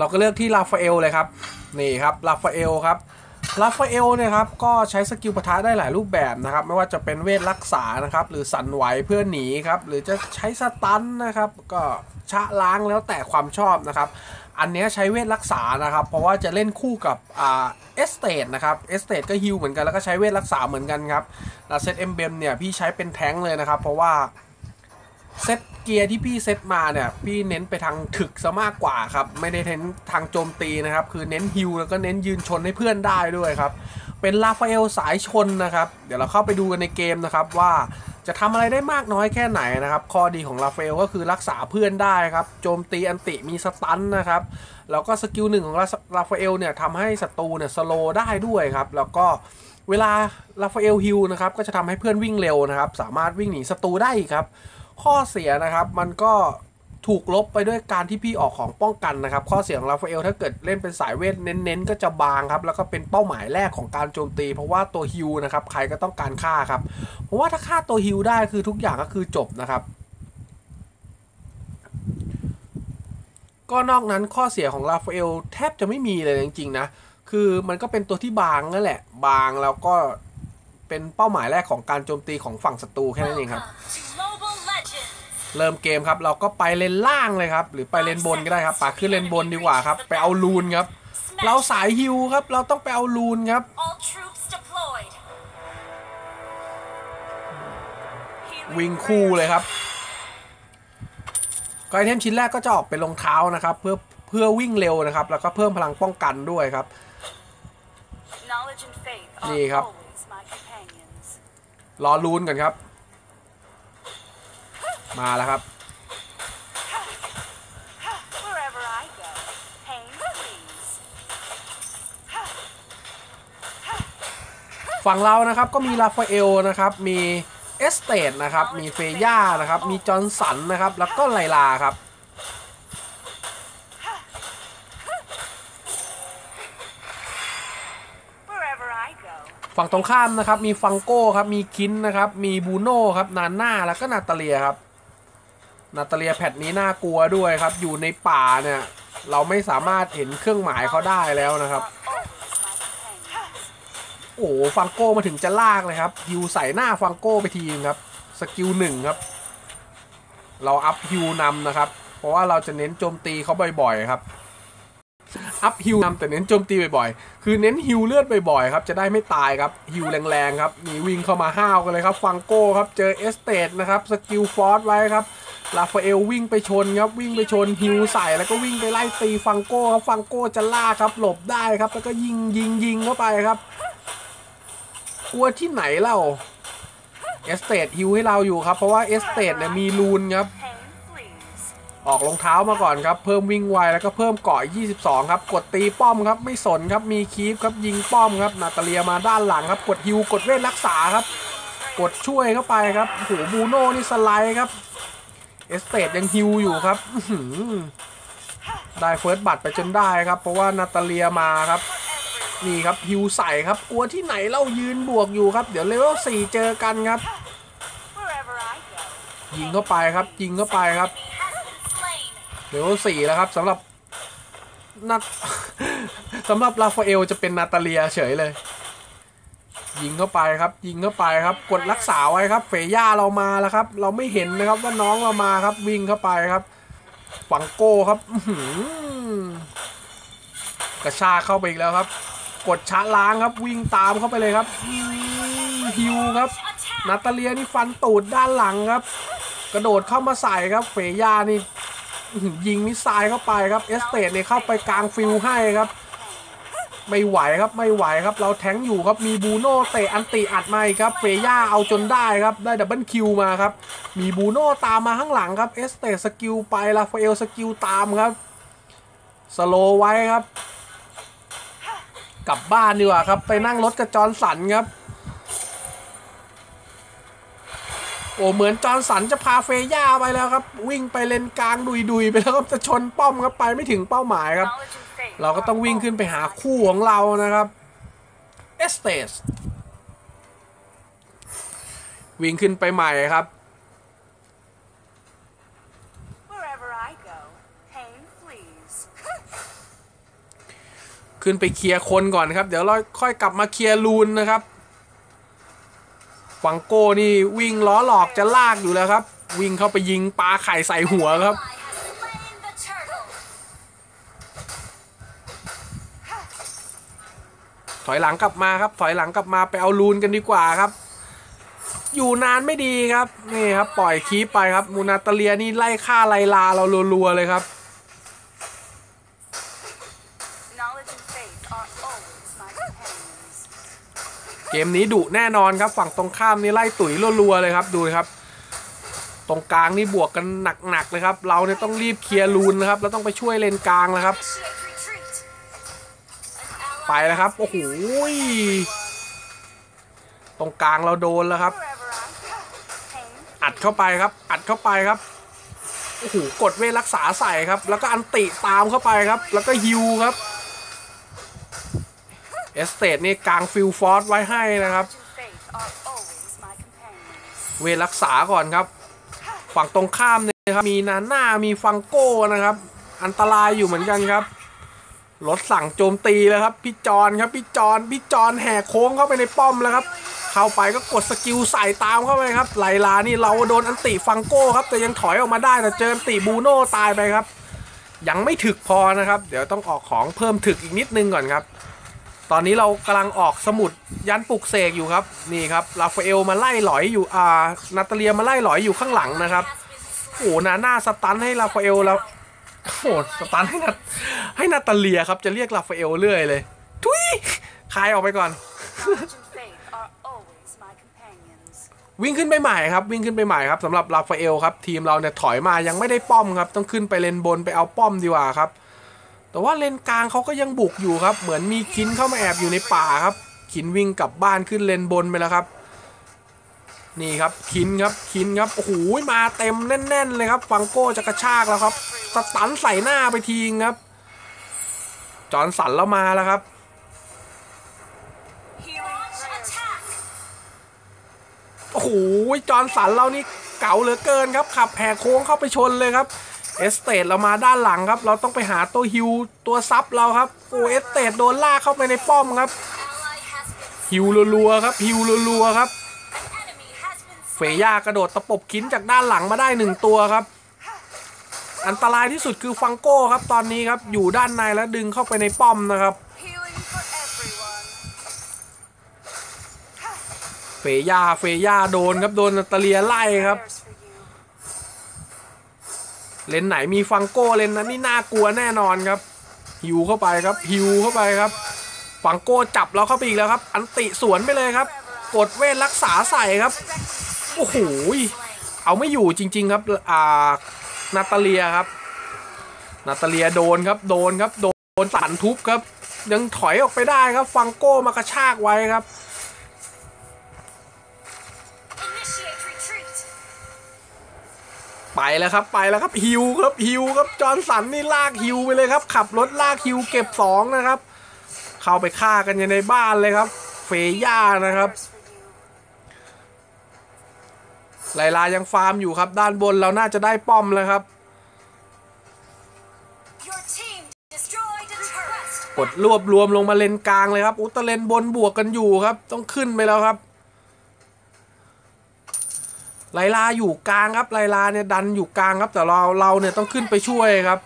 เราก็เลือกที่ลาฟาเอลเลยครับนี่ครับลาฟาเอลครับลาฟาเอลเนี่ยครับก็ใช้สกิลปะทะได้หลายรูปแบบนะครับ ไม่ว่าจะเป็นเวทรักษานะครับ หรือสั่นไหวเพื่อหนีครับ หรือจะใช้สตันนะครับ ก็ชะล้างแล้วแต่ความชอบนะครับ อันนี้ใช้เวทรักษานะครับ เพราะว่าจะเล่นคู่กับอ่าเอสเตดนะครับเอสเตดก็ฮิลเหมือนกันแล้วก็ใช้เวทรักษาเหมือนกันครับแล้วเซตเอ็มเบมเนี่ยพี่ใช้เป็นแท้งเลยนะครับ เพราะว่า เซตเกียร์ที่พี่เซตมาเนี่ย พี่เน้นไปทางถึกซะมากกว่าครับ ไม่ได้เน้นทางโจมตีนะครับ คือเน้นฮิลแล้วก็เน้นยืนชนให้เพื่อนได้ด้วยครับ เป็นลาฟาเอลสายชนนะครับ เดี๋ยวเราเข้าไปดูกันในเกมนะครับว่าจะทำอะไรได้มากน้อยแค่ไหนนะครับ ข้อดีของลาฟาเอลก็คือรักษาเพื่อนได้ครับ โจมตีอันติมีสตันนะครับ แล้วก็สกิลหนึ่งของลาฟาเอลเนี่ยทำให้ศัตรูเนี่ยสโลได้ด้วยครับ แล้วก็เวลาลาฟาเอลฮิลนะครับก็จะทำให้เพื่อนวิ่งเร็วนะครับ สามารถวิ่งหนีศัตรูได้ครับ ข้อเสียนะครับมันก็ถูกลบไปด้วยการที่พี่ออกของป้องกันนะครับ ข้อเสียของราฟาเอลถ้าเกิดเล่นเป็นสายเวทเน้นๆ ก็จะบางครับ แล้วก็เป็นเป้าหมายแรกของการโจมตี เพราะว่าตัวฮิวนะครับ ใครก็ต้องการฆ่าครับ เพราะว่าถ้าฆ่าตัวฮิวได้คือทุกอย่างก็คือจบนะครับก็นอกนั้นข้อเสียของราฟาเอลแทบจะไม่มีเลยจริงๆนะ คือมันก็เป็นตัวที่บางนั่นแหละ บางแล้วก็เป็นเป้าหมายแรกของการโจมตีของฝั่งศัตรูแค่นั้นเองครับ เริ่มเกมครับ เราก็ไปเลนล่างเลยครับ หรือไปเลนบนก็ได้ครับปาขึ้นเลนบนดีกว่าครับ ไปเอาลูนครับ เราสายฮิวครับ เราต้องไปเอาลูนครับวิ่งคู่เลยครับก็ไอเทมชิ้นแรกก็จะออกเป็นรองเท้านะครับ เพื่อเพื่อวิ่งเร็วนะครับ แล้วก็เพิ่มพลังป้องกันด้วยครับนี่ครับ รอลูนก่อนครับ มาแล้วครับ ฝั่งเรานะครับก็มีลาฟาเอลนะครับ มีเอสเตดนะครับ มีเฟย่านะครับ มีจอร์นสันนะครับ แล้วก็ไลลาครับฝั่งตรงข้ามนะครับ มีฟังโก้ครับ มีคินนะครับ มีบูโน่ครับ นาน่า แล้วก็นาตาเลียครับ นาตาเลียแพทนี้น่ากลัวด้วยครับ อยู่ในป่าเนี่ย เราไม่สามารถเห็นเครื่องหมายเขาได้แล้วนะครับ โอ้ฟังโก้มาถึงจะลากเลยครับฮิวใส่หน้าฟังโก้ไปทีนึงครับ สกิลหนึ่งครับ เราอัพฮิวนำนะครับ เพราะว่าเราจะเน้นโจมตีเขาบ่อยๆครับอัพฮิวนำแต่เน้นโจมตีบ่อยๆ คือเน้นฮิวเลือดบ่อยๆครับ จะได้ไม่ตายครับฮิวแรงๆครับนี่วิ่งเข้ามาห้าวกันเลยครับ ฟังโก้ครับ เจอเอสเตดนะครับ สกิลฟอร์สไว้ครับ ลาฟาเอลวิ่งไปชนครับวิ่งไปชนฮิวใส่แล้วก็วิ่งไปไล่ตีฟังโก้ครับฟังโก้จะล่าครับหลบได้ครับแล้วก็ยิงยิงยิงเข้าไปครับ กลัวที่ไหนเล่าเอสเตดฮิวให้เราอยู่ครับ เพราะว่าเอสเตดเนี่ยมีลูนครับ ออกรองเท้ามาก่อนครับ เพิ่มวิ่งไวแล้วก็เพิ่มเกาะ 22 ครับ กดตีป้อมครับ ไม่สนครับ มีคีฟครับ ยิงป้อมครับ นาตาเลียมาด้านหลังครับ กดฮิว กดเวทรักษาครับ กดช่วยเข้าไปครับโอ้โหบูโน่นี่สไลด์ครับ เอสเตดยังฮิวอยู่ครับได้เฟิร์สบัตรไปจนได้ครับ เพราะว่านาตาเลียมาครับนี่ครับฮิวใส่ครับกลัวที่ไหนเล่ายืนบวกอยู่ครับ เดี๋ยวเลเวลสี่เจอกันครับ ยิงเข้าไปครับ ยิงเข้าไปครับเลเวลสี่แล้วครับสำหรับนัดสำหรับลาฟาเอลจะเป็นนาตาเลียเฉยเลย ยิงเข้าไปครับ ยิงเข้าไปครับ กดรักษาไว้ครับเฟย่าเรามาแล้วครับ เราไม่เห็นนะครับว่าน้องเรามาครับ วิ่งเข้าไปครับฝังโก้ครับกระชากเข้าไปอีกแล้วครับ กดชาล้างครับ วิ่งตามเข้าไปเลยครับฮิวครับนาตาเลียนี่ฟันตูดด้านหลังครับ กระโดดเข้ามาใส่ครับเฟย่านี่ยิงมิสไซล์เข้าไปครับเอสเตดเนี่ยเข้าไปกลางฟิลให้ครับ ไม่ไหวครับไม่ไหวครับ เราแทงอยู่ครับมีบูโน่เตะอันติอัดมาครับเฟย่าเอาจนได้ครับได้ดับเบิลคิวมาครับ มีบูโน่ตามมาข้างหลังครับเอสเตสกิลไปลาฟาเอลสกิลตามครับสโลไว้ครับ กลับบ้านดีกว่าครับ ไปนั่งรถกับจอร์นสันครับ โอ้เหมือนจอร์นสันจะพาเฟย่าไปแล้วครับ วิ่งไปเลนกลางดุยดุยไปแล้วครับจะชนป้อมครับไปไม่ถึงเป้าหมายครับ เราก็ต้องวิ่งขึ้นไปหาคู่ของเรานะครับเอสเตสวิ่งขึ้นไปใหม่ครับ Pain flees. ขึ้นไปเคลียร์คนก่อนครับ เดี๋ยวเราค่อยกลับมาเคลียร์ลูนนะครับฟังโก้นี่วิ่งล้อหลอกจะลากอยู่แล้วครับ วิ่งเข้าไปยิงปลาไข่ใส่หัวครับ อยหลังกลับมาครับ ถอยหลังกลับมาไปเอาลูนกันดีกว่าครับ อยู่นานไม่ดีครับนี่ครับ ปล่อยคีปไปครับ มูนาตาเลียนี่ไล่ฆ่าไลลาเรารัวๆเลยครับ Knowledge and faith are always my companions. เกมนี้ดุแน่นอนครับ ฝั่งตรงข้ามนี่ไล่ตุ๋ยรัวๆเลยครับดูนะครับ ตรงกลางนี่บวกกันหนักๆเลยครับ เราเนี่ยต้องรีบเคลียร์ลูนนะครับ แล้วต้องไปช่วยเลนกลางแล้วครับ Initiate retreat. An ไปแล้วครับ โอ้โหตรงกลางเราโดนแล้วครับ อัดเข้าไปครับ อัดเข้าไปครับโอ้โหกดเวรักษาใส่ครับ แล้วก็อันติตามเข้าไปครับ แล้วก็ฮิวครับเอสเตดนี่กลางฟิลฟอร์สไว้ให้นะครับ เวรักษาก่อนครับ ฝั่งตรงข้ามเนี่ยครับ มีนาน่ามีฟังโก้นะครับ อันตรายอยู่เหมือนกันครับ รถสั่งโจมตีแล้วครับ พี่จอนครับพี่จอนพี่จอนแหกโค้งเข้าไปในป้อมแล้วครับ เข้าไปก็กดสกิลใส่ตามเข้าไปครับไลลานี่เราโดนอันติฟังโก้ครับ แต่ยังถอยออกมาได้แต่เจออันติบูโน่ตายไปครับ ยังไม่ถึกพอนะครับ เดี๋ยวต้องออกของเพิ่มถึกอีกนิดนึงก่อนครับ ตอนนี้เรากำลังออกสมุดยันปลุกเสกอยู่ครับนี่ครับราฟาเอลมาไล่หลอยอยู่อ่านาตาเลียมาไล่หลอยอยู่ข้างหลังนะครับโอ้หน้าหน่าสตันให้ราฟาเอลแล้ว โอ้โหสตันให้นาให้นาตาเลียครับจะเรียกราฟาเอลเรื่อยเลย ทุยคายออกไปก่อน วิ่งขึ้นไปใหม่ครับ วิ่งขึ้นไปใหม่ครับสำหรับราฟาเอลครับ ทีมเราเนี่ยถอยมายังไม่ได้ป้อมครับ ต้องขึ้นไปเลนบนไปเอาป้อมดีกว่าครับ แต่ว่าเลนกลางเขาก็ยังบุกอยู่ครับ เหมือนมีคินเข้ามาแอบอยู่ในป่าครับ คินวิ่งกลับบ้านขึ้นเลนบนไปแล้วครับ นี่ครับคินครับคินครับโอ้โหมาเต็มแน่น ๆ เลยครับฟังโก้จะกระชากแล้วครับสตันใส่หน้าไปทีงครับ จอร์นสันแล้วมาแล้วครับโอ้โหจอร์นสันเรานี่เก๋าเหลือเกินครับ ขับแหกโค้งเข้าไปชนเลยครับเอสเตดเรามาด้านหลังครับ เราต้องไปหาตัวฮิวตัวซับเราครับโอ้เอสเตดโดนลากเข้าไปในป้อมครับฮิวรัวๆครับฮิวรัวๆครับ เฟย่ากระโดดตะปบคินจากด้านหลังมาได้หนึ่งตัวครับ อันตรายที่สุดคือฟังโก้ครับตอนนี้ครับอยู่ด้านในแล้วดึงเข้าไปในป้อมนะครับเฟย่าเฟย่าโดนครับโดนตาเลียไล่ครับ เลนไหนมีฟังโก้เลนนั้นนี่น่ากลัวแน่นอนครับฮิวเข้าไปครับฮิวเข้าไปครับฟังโก้จับเราเข้าไปอีกแล้วครับ อันติสวนไปเลยครับ กดเวทรักษาใส่ครับ โอ้โหเอาไม่อยู่จริง ๆ ครับ อ่า นาตาเลียครับ นาตาเลียโดนครับ โดนครับ โดนสันทุบครับ ยังถอยออกไปได้ครับ ฟังโก้มากระชากไว้ครับ Initiate retreat. ไปแล้วครับ ไปแล้วครับ ฮิวครับ ฮิวครับ จอร์นสันนี่ลากฮิวไปเลยครับ ขับรถลากฮิวเก็บสองนะครับ เข้าไปฆ่ากันอยู่ในบ้านเลยครับ เฟย่านะครับ ไลลายังฟาร์มอยู่ครับ ด้านบนเราน่าจะได้ป้อมแล้วครับ Your team destroyed a turret. กดรวบรวมลงมาเลนกลางเลยครับ อุตเลนบนบวกกันอยู่ครับ ต้องขึ้นไปแล้วครับ ไลลาอยู่กลางครับ ไลลาเนี่ยดันอยู่กลางครับ แต่เราเราเนี่ยต้องขึ้นไปช่วยครับ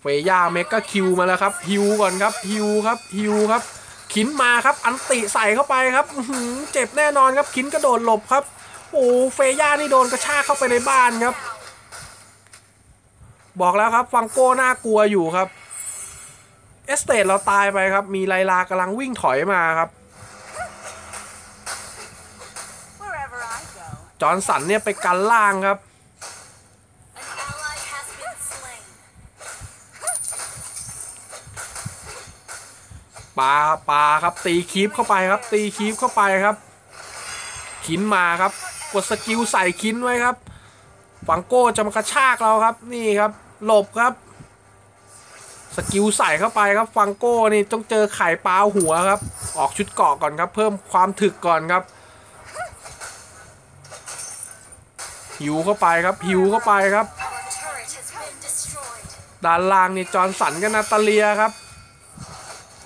เฟย่าเมกาคิวมาแล้วครับฮิวก่อนครับฮิวครับฮิวครับ ขินมาครับ อันติใส่เข้าไปครับอื้อหือเจ็บแน่นอนครับ ขินกระโดดหลบครับ โอ้เฟย่านี่โดนกระชากเข้าไปในบ้านครับ บอกแล้วครับฟังโก้น่ากลัวอยู่ครับ เอสเตดเราตายไปครับ มีไลลากำลังวิ่งถอยมาครับ จอร์นสันเนี่ยไปกันล่างครับปลาปลาครับตีคีปเข้าไปครับ ตีคีปเข้าไปครับขินมาครับ กดสกิลใส่คินไว้ครับฟังโก้จะมากระชากเราครับ นี่ครับ หลบครับ สกิลใส่เข้าไปครับ ฟังโก้นี่ต้องเจอไข่ปลาหัวครับ ออกชุดเกาะก่อนครับ เพิ่มความถึกก่อนครับ หิวเข้าไปครับ หิวเข้าไปครับ ด้านล่างนี่จอนสันกับนาตาเลียครับ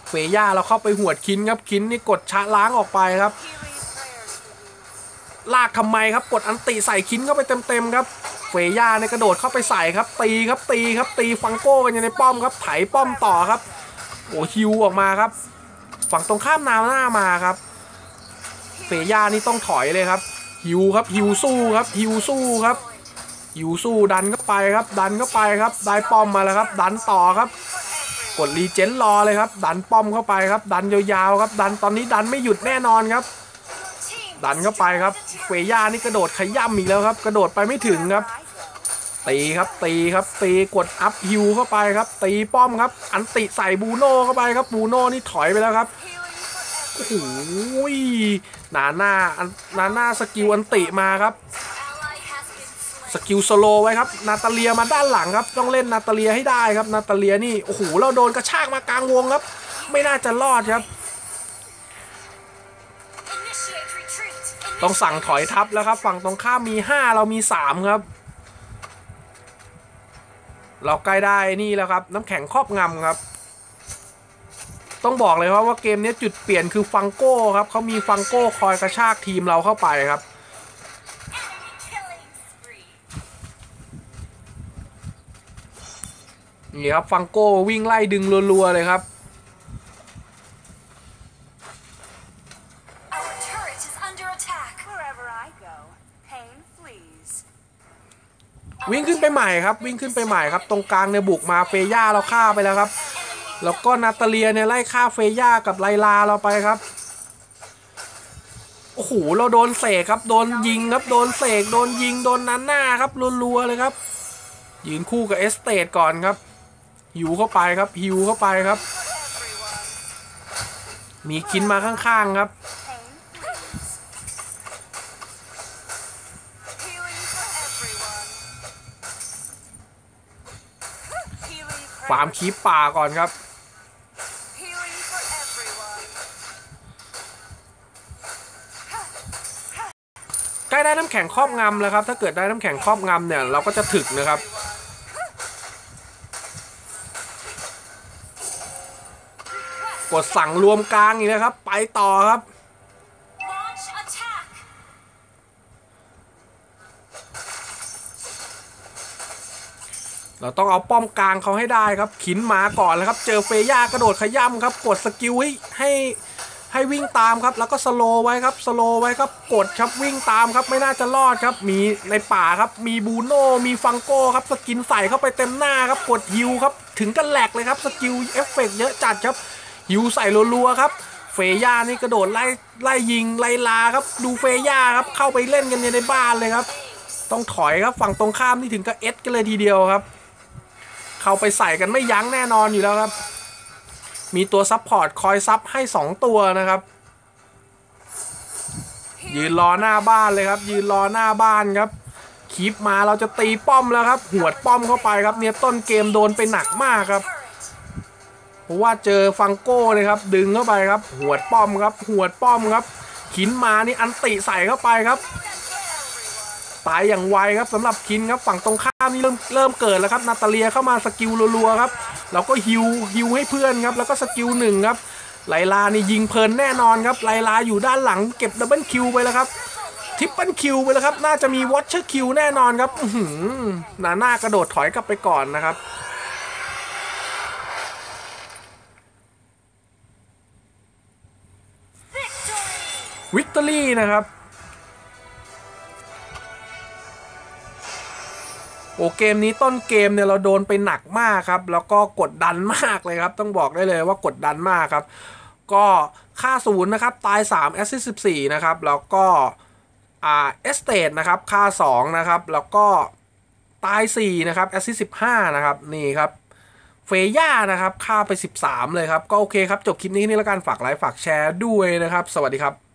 เฟย่าเราเข้าไปหวดคินครับคินนี่กดชะล้างออกไปครับ ลากทำไมครับกดอันติใส่คินเข้าไปเต็มๆครับเฟย่าในกระโดดเข้าไปใส่ครับ ตีครับตีครับตีฟังโก้กันอยู่ในป้อมครับไถป้อมต่อครับโอ้ฮิวออกมาครับ ฝั่งตรงข้ามนาหน้ามาครับเฟย่านี่ต้องถอยเลยครับฮิวครับฮิวสู้ครับฮิวสู้ครับฮิวสู้ดันเข้าไปครับ ดันเข้าไปครับ ได้ป้อมมาแล้วครับ ดันต่อครับ กดรีเจนรอเลยครับ ดันป้อมเข้าไปครับ ดันยาวๆครับ ดันตอนนี้ดันไม่หยุดแน่นอนครับ ดันเข้าไปครับเฟย่านี่กระโดดขย่ำอีกแล้วครับ กระโดดไปไม่ถึงครับ ตีครับตีครับตีกดอัพฮิวเข้าไปครับ ตีป้อมครับ อันติใส่บูโน่เข้าไปครับบูโน่นี่ถอยไปแล้วครับโอ้โหหนาหน้าหนาหน้าสกิลอันติมาครับสกิลสโลไว้ครับนาตาเลียมาด้านหลังครับต้องเล่นนาตาเลียให้ได้ครับนาตาเลียนี่โอ้โหเราโดนกระชากมากลางวงครับ ไม่น่าจะรอดครับ ต้องสั่งถอยทับแล้วครับฝั่งตรงข้ามมี 5 เรามี 3 ครับ เราใกล้ได้นี่แล้วครับ น้ำแข็งครอบงำครับ ต้องบอกเลยครับว่าเกมนี้จุดเปลี่ยนคือฟังโก้ครับเขามีฟังโก้คอยกระชากทีมเราเข้าไปครับนี่ครับฟังโก้วิ่งไล่ดึงรัวๆเลยครับ ครับวิ่งขึ้นไปใหม่ครับ ตรงกลางเนี่ยบุกมาเฟย่าเราฆ่าไปแล้วครับ แล้วก็นาตาเลียเนี่ยไล่ฆ่าเฟย่ากับไลลาเราไปครับโอ้โหเราโดนเสกครับ โดนยิงครับ โดนเสกโดนยิงโดนนันหน้าครับรัวๆเลยครับ ยืนคู่กับเอสเตดก่อนครับหิวเข้าไปครับหิวเข้าไปครับ มีคินมาข้างๆครับ ฟาร์มคีปป่าก่อนครับ ใกล้ได้น้ำแข็งครอบงำแล้วครับ ถ้าเกิดได้น้ำแข็งครอบงำเนี่ย เราก็จะถึกนะครับกดสั่งรวมกลางอีกนะครับ ไปต่อครับ เราต้องเอาป้อมกลางเขาให้ได้ครับ ขินมาก่อนแล้วครับ เจอเฟย่ากระโดดขย่ำครับ กดสกิลให้ให้ให้วิ่งตามครับ แล้วก็สโลไว้ครับสโลไว้ครับ กดครับวิ่งตามครับ ไม่น่าจะรอดครับ มีในป่าครับ มีบูโน่มีฟังโก้ครับ สกินใส่เข้าไปเต็มหน้าครับ กดฮิวครับ ถึงกันแหลกเลยครับ สกิลเอฟเฟกต์เยอะจัดครับ ฮิวใส่รัวๆครับเฟย่านี่กระโดดไล่ไล่ยิงไล่ลาครับ ดูเฟย่าครับเข้าไปเล่นกันในบ้านเลยครับ ต้องถอยครับฝั่งตรงข้ามนี่ถึงกับเอสกันเลยทีเดียวครับ เข้าไปใส่กันไม่ยั้งแน่นอนอยู่แล้วครับ มีตัวซับพอร์ตคอยซับให้ 2 ตัวนะครับ ยืนรอหน้าบ้านเลยครับ ยืนรอหน้าบ้านครับคลิปมาเราจะตีป้อมแล้วครับ หวดป้อมเข้าไปครับ เนี่ยต้นเกมโดนไปหนักมากครับเพราะว่าเจอฟังโก้เลยครับ ดึงเข้าไปครับ หวดป้อมครับ หวดป้อมครับ ขินมานี่อันติใส่เข้าไปครับ ตายอย่างไวครับสำหรับคินครับฝั่งตรงข้ามนี่เริ่มเริ่มเกิดแล้วครับนาตาเลียเข้ามาสกิลรัวๆครับเราก็ฮิวฮิวให้เพื่อนครับแล้วก็สกิลหนึ่งครับไลลานี่ยิงเพลินแน่นอนครับไลลาอยู่ด้านหลังเก็บดับเบิลคิวไปแล้วครับทริปเปิลคิวไปแล้วครับน่าจะมีวอชเชอร์คิวแน่นอนครับอื้อหือหนาหน้ากระโดดถอยกลับไปก่อนนะครับ Victory. วิกตอรี่นะครับ โอ้เกมนี้ต้นเกมเนี่ยเราโดนไปหนักมากครับ แล้วก็กดดันมากเลยครับ ต้องบอกได้เลยว่ากดดันมากครับ ก็ค่าศูนย์นะครับ ตาย3แอสซิสต์14 นะครับ แล้วก็อ่าเอสเตดนะครับ ค่า 2 นะครับ แล้วก็ตาย 4 นะครับแอสซิสต์15 นะครับ นี่ครับเฟย่านะครับ ค่าไป 13 เลยครับ ก็โอเคครับ จบคลิปนี้นี่แล้วกันฝากไลค์ฝากแชร์ด้วยนะครับ สวัสดีครับ